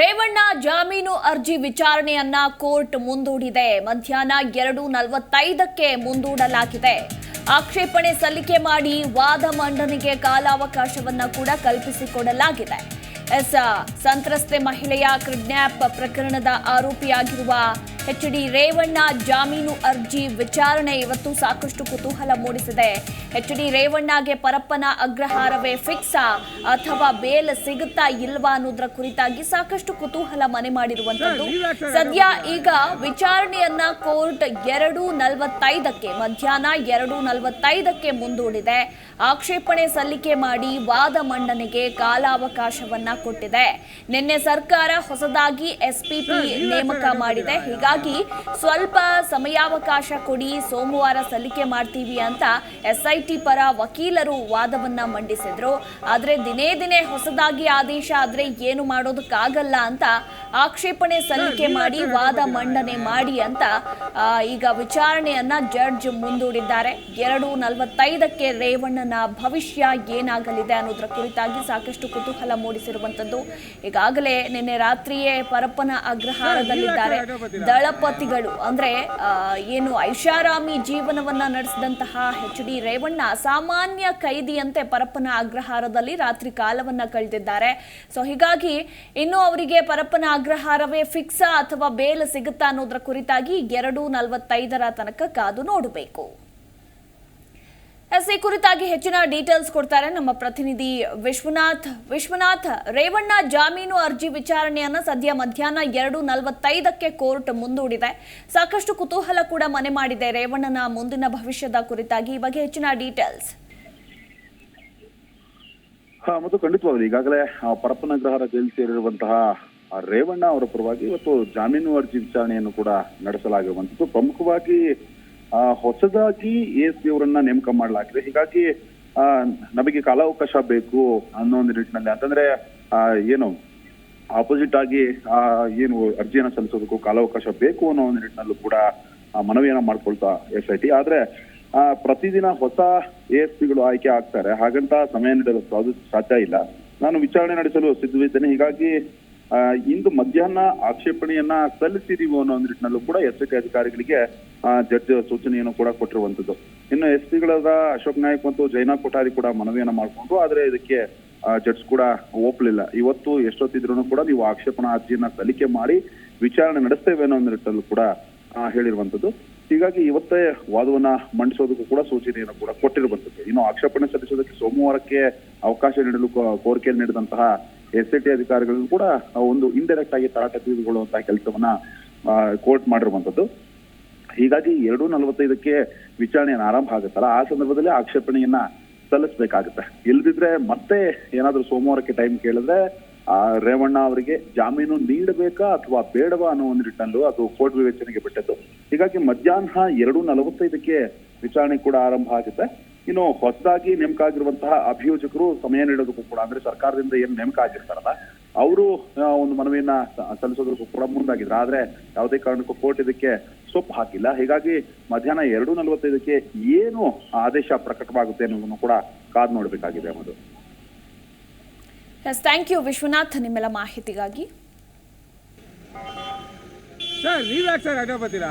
ರೇವಣ್ಣ ಜಾಮೀನು ಅರ್ಜಿ ವಿಚಾರಣೆಯನ್ನ ಕೋರ್ಟ್ ಮುಂದೂಡಿದೆ. ಮಧ್ಯಾಹ್ನ ಎರಡು ನಲವತ್ತೈದಕ್ಕೆ ಮುಂದೂಡಲಾಗಿದೆ. ಆಕ್ಷೇಪಣೆ ಸಲ್ಲಿಕೆ ಮಾಡಿ ವಾದ ಮಂಡನೆಗೆ ಕಾಲಾವಕಾಶವನ್ನ ಕೂಡ ಕಲ್ಪಿಸಿಕೊಡಲಾಗಿದೆ. ಎಸ್, ಸಂತ್ರಸ್ತೆ ಮಹಿಳೆಯ ಕಿಡ್ನ್ಯಾಪ್ ಪ್ರಕರಣದ ಆರೋಪಿಯಾಗಿರುವ ಎಚ್ ಡಿ ರೇವಣ್ಣ ಜಾಮೀನು ಅರ್ಜಿ ವಿಚಾರಣೆ ಇವತ್ತು ಸಾಕಷ್ಟು ಕುತೂಹಲ ಮೂಡಿಸಿದೆ. ಎಚ್ ಡಿ ರೇವಣ್ಣಗೆ ಪರಪ್ಪನ ಅಗ್ರಹಾರವೇ ಫಿಕ್ಸಾ ಅಥವಾ ಬೇಲ್ ಸಿಗುತ್ತಾ ಇಲ್ವಾ ಅನ್ನೋದ್ರ ಕುರಿತಾಗಿ ಸಾಕಷ್ಟು ಕುತೂಹಲ ಮನೆ ಮಾಡಿರುವಂತದ್ದು ಸದ್ಯ ಈಗ ವಿಚಾರಣೆಯನ್ನ ಕೋರ್ಟ್ ಎರಡು ನಲವತ್ತೈದಕ್ಕೆ ಮಧ್ಯಾಹ್ನ ಎರಡು ನಲವತ್ತೈದಕ್ಕೆ ಮುಂದೂಡಿದೆ. ಆಕ್ಷೇಪಣೆ ಸಲ್ಲಿಕೆ ಮಾಡಿ ವಾದ ಮಂಡನೆಗೆ ಕಾಲಾವಕಾಶವನ್ನ ಕೊಟ್ಟಿದೆ. ನಿನ್ನೆ ಸರ್ಕಾರ ಹೊಸದಾಗಿ ಎಸ್ಪಿಪಿ ನೇಮಕ ಮಾಡಿದೆ. ಹೀಗಾಗಿ ಸ್ವಲ್ಪ ಸಮಯಾವಕಾಶ ಕೊಡಿ, ಸೋಮವಾರ ಸಲ್ಲಿಕೆ ಮಾಡ್ತೀವಿ ಅಂತ ಎಸ್ಐಟಿ ಪರ ವಕೀಲರು ವಾದವನ್ನ ಮಂಡಿಸಿದ್ರು. ಆದ್ರೆ ದಿನೇ ದಿನೇ ಹೊಸದಾಗಿ ಆದೇಶ ಆದ್ರೆ ಏನು ಮಾಡೋದಕ್ಕಾಗಲ್ಲ ಅಂತ ಆಕ್ಷೇಪಣೆ ಸಲ್ಲಿಕೆ ಮಾಡಿ ವಾದ ಮಂಡನೆ ಮಾಡಿ ಅಂತ ಈಗ ವಿಚಾರಣೆಯನ್ನ ಜಡ್ಜ್ ಮುಂದೂಡಿದ್ದಾರೆ. ಎರಡು ನಲವತ್ತೈದಕ್ಕೆ ರೇವಣ್ಣನ ಭವಿಷ್ಯ ಏನಾಗಲಿದೆ ಅನ್ನೋದ್ರ ಕುರಿತಾಗಿ ಸಾಕಷ್ಟು ಕುತೂಹಲ ಮೂಡಿಸಿರುವಂತದ್ದು ಈಗಾಗಲೇ ನಿನ್ನೆ ರಾತ್ರಿಯೇ ಪರಪ್ಪನ ಅಗ್ರಹಾರದಲ್ಲಿದ್ದಾರೆ. ದಳಪತಿಗಳು ಅಂದ್ರೆ ಏನು ಐಷಾರಾಮಿ ಜೀವನವನ್ನ ನಡೆಸಿದಂತಹ ಹೆಚ್ ಡಿ ರೇವಣ್ಣ ಸಾಮಾನ್ಯ ಕೈದಿಯಂತೆ ಪರಪ್ಪನ ಅಗ್ರಹಾರದಲ್ಲಿ ರಾತ್ರಿ ಕಾಲವನ್ನ ಕಳೆದಿದ್ದಾರೆ. ಸೊ ಹೀಗಾಗಿ ಇನ್ನು ಅವರಿಗೆ ಪರಪ್ಪನ ಅಗ್ರಹಾರವೇ ಫಿಕ್ಸಾ ಅಥವಾ ಬೇಲ್ ಸಿಗುತ್ತಾ ಅನ್ನೋದ್ರ ಕುರಿತಾಗಿ ಎರಡು ನಲವತ್ತೈದರ ತನಕ ಕಾದು ನೋಡಬೇಕು. ಎಸ್ ಈ ಕುರಿತಾಗಿ ಹೆಚ್ಚಿನ ಡೀಟೇಲ್ಸ್ ಕೊಡ್ತಾರೆ ನಮ್ಮ ಪ್ರತಿನಿಧಿ ವಿಶ್ವನಾಥ್. ವಿಶ್ವನಾಥ್, ರೇವಣ್ಣ ಜಾಮೀನು ಅರ್ಜಿ ವಿಚಾರಣೆಯನ್ನ ಸದ್ಯ ಮಧ್ಯಾಹ್ನ ಎರಡು ನಲವತ್ತೈದಕ್ಕೆ ಕೋರ್ಟ್ ಮುಂದೂಡಿದೆ. ಸಾಕಷ್ಟು ಕುತೂಹಲ ಕೂಡ ಮನೆ ಮಾಡಿದೆ ರೇವಣ್ಣನ ಮುಂದಿನ ಭವಿಷ್ಯದ ಕುರಿತಾಗಿ. ಈ ಬಗ್ಗೆ ಹೆಚ್ಚಿನ ಡೀಟೇಲ್ಸ್. ಮತ್ತು ಖಂಡಿತವಾಗಲಿ ಈಗಾಗಲೇ ಪರಪ್ಪನ ಪರಪ್ಪನಗ್ರಹಾರ ಜೈಲು ಸೇರಿರುವಂತಹ ರೇವಣ್ಣ ಅವರ ಪರವಾಗಿ ಇವತ್ತು ಜಾಮೀನು ಅರ್ಜಿ ವಿಚಾರಣೆಯನ್ನು ಕೂಡ ನಡೆಸಲಾಗುವಂತದ್ದು ಪ್ರಮುಖವಾಗಿ, ಆ ಎ ಎಸ್ ಪಿ ಅವರನ್ನ ನೇಮಕ ಮಾಡಲಾಗಿದೆ. ಹೀಗಾಗಿ ನಮಗೆ ಕಾಲಾವಕಾಶ ಬೇಕು ಅನ್ನೋ ಒಂದು ನಿಟ್ಟಿನಲ್ಲಿ. ಅಂತಂದ್ರೆ ಏನು ಆಪೋಸಿಟ್ ಆಗಿ, ಆ, ಏನು ಅರ್ಜಿಯನ್ನ ಸಲ್ಲಿಸೋದಕ್ಕೂ ಕಾಲಾವಕಾಶ ಬೇಕು ಅನ್ನೋ ಒಂದು ನಿಟ್ಟಿನಲ್ಲೂ ಕೂಡ ಮನವಿಯನ್ನ ಮಾಡ್ಕೊಳ್ತಾ ಎಸ್ ಐ ಟಿ. ಆದ್ರೆ, ಆ, ಪ್ರತಿದಿನ ಹೊಸ ಎ ಎಸ್ ಪಿಗಳು ಆಯ್ಕೆ ಆಗ್ತಾರೆ. ಹಾಗಂತ ಸಮಯ ನೀಡಲು ಸಾಧ್ಯ- ಇಲ್ಲ. ನಾನು ವಿಚಾರಣೆ ನಡೆಸಲು ಸಿದ್ಧವಿದ್ದೇನೆ. ಹೀಗಾಗಿ ಇಂದು ಮಧ್ಯಾಹ್ನ ಆಕ್ಷೇಪಣೆಯನ್ನ ಸಲ್ಲಿಸಿದೀವಿ ಅನ್ನೋ ನಿಟ್ಟಿನಲ್ಲೂ ಕೂಡ ಐ ಅಧಿಕಾರಿಗಳಿಗೆ ಜಡ್ಜ್ ಸೂಚನೆಯನ್ನು ಕೂಡ ಕೊಟ್ಟಿರುವಂತದ್ದು ಇನ್ನು ಎಸ್ ಪಿಗಳಾದ ಅಶೋಕ್ ನಾಯಕ್ ಮತ್ತು ಜೈನಾ ಕೊಠಾರಿ ಕೂಡ ಮನವಿಯನ್ನ ಮಾಡಿಕೊಂಡು, ಆದ್ರೆ ಇದಕ್ಕೆ ಜಡ್ಜ್ ಕೂಡ ಒಪ್ಪಲಿಲ್ಲ. ಇವತ್ತು ಎಷ್ಟೊತ್ತಿದ್ರು ಕೂಡ ನೀವು ಆಕ್ಷೇಪಣಾ ಅರ್ಜಿಯನ್ನ ಸಲ್ಲಿಕೆ ಮಾಡಿ ವಿಚಾರಣೆ ನಡೆಸ್ತೇವೆ ಅನ್ನೋ ನಿಟ್ಟಿನಲ್ಲೂ ಕೂಡ ಹೇಳಿರುವಂತದ್ದು ಹೀಗಾಗಿ ಇವತ್ತೇ ವಾದವನ್ನ ಮಂಡಿಸೋದಕ್ಕೂ ಕೂಡ ಸೂಚನೆಯನ್ನು ಕೂಡ ಕೊಟ್ಟಿರುವಂತದ್ದು ಇನ್ನು ಆಕ್ಷೇಪಣೆ ಸಲ್ಲಿಸೋದಕ್ಕೆ ಸೋಮವಾರಕ್ಕೆ ಅವಕಾಶ ನೀಡಲು ಕೋ- ಕೋರಿಕೆಯಲ್ಲಿ ನೀಡಿದಂತಹ ಎಸ್ ಐ ಟಿ ಅಧಿಕಾರಿಗಳು ಕೂಡ ಒಂದು ಇಂಡೈರೆಕ್ಟ್ ಆಗಿ ತರಾಟೆ ತೆಗೆದುಕೊಳ್ಳುವಂತಹ ಕೆಲಸವನ್ನ ಕೋರ್ಟ್ ಮಾಡಿರುವಂತದ್ದು ಹೀಗಾಗಿ ಎರಡು ನಲವತ್ತೈದಕ್ಕೆ ವಿಚಾರಣೆಯನ್ನು ಆರಂಭ ಆಗುತ್ತಲ್ಲ, ಆ ಸಂದರ್ಭದಲ್ಲಿ ಆಕ್ಷೇಪಣೆಯನ್ನ ಸಲ್ಲಿಸಬೇಕಾಗುತ್ತೆ. ಇಲ್ದಿದ್ರೆ ಮತ್ತೆ ಏನಾದ್ರೂ ಸೋಮವಾರಕ್ಕೆ ಟೈಮ್ ಕೇಳಿದ್ರೆ, ಆ, ರೇವಣ್ಣ ಅವರಿಗೆ ಜಾಮೀನು ನೀಡಬೇಕಾ ಅಥವಾ ಬೇಡವಾ ಅನ್ನೋ ಒಂದು ನಿಟ್ಟಿನಲ್ಲೂ ಅದು ಕೋರ್ಟ್ ವಿವೇಚನೆಗೆ ಬಿಟ್ಟದ್ದು. ಹೀಗಾಗಿ ಮಧ್ಯಾಹ್ನ ಎರಡು ನಲವತ್ತೈದಕ್ಕೆ ವಿಚಾರಣೆ ಕೂಡ ಆರಂಭ ಆಗುತ್ತೆ. ಇನ್ನು ಹೊಸದಾಗಿ ನೇಮಕ ಆಗಿರುವಂತಹ ಅಭಿಯೋಜಕರು ಸಮಯ ನೀಡೋದಕ್ಕೂ ಕೂಡ ಅಂದ್ರೆ ಸರ್ಕಾರದಿಂದ ಏನ್ ನೇಮಕ ಆಗಿರ್ತಾರಲ್ಲ ಅವರು ಒಂದು ಮನವಿಯನ್ನ ಸಲ್ಲಿಸೋದಕ್ಕೂ ಕೂಡ ಮುಂದಾಗಿದ್ರು. ಆದ್ರೆ ಯಾವುದೇ ಕಾರಣಕ್ಕೂ ಕೋರ್ಟ್ ಇದಕ್ಕೆ ಸೊಪ್ಪು ಹಾಕಿಲ್ಲ. ಹೀಗಾಗಿ ಮಧ್ಯಾಹ್ನ ಎರಡು ನಲವತ್ತೈದಕ್ಕೆ ಏನು ಆದೇಶ ಪ್ರಕಟವಾಗುತ್ತೆ ಅನ್ನೋದನ್ನು ಕೂಡ ಕಾದ್ ನೋಡಬೇಕಾಗಿದೆ ಅನ್ನೋದು ಎಸ್ ಥ್ಯಾಂಕ್ ಯು ವಿಶ್ವನಾಥ್ ನಿಮ್ಮೆಲ್ಲ ಮಾಹಿತಿಗಾಗಿ. ಸರ್ ನೀವ್ಯಾಕೆ ಸರ್ ಅಡ್ಡ ಬರ್ತೀರಾ?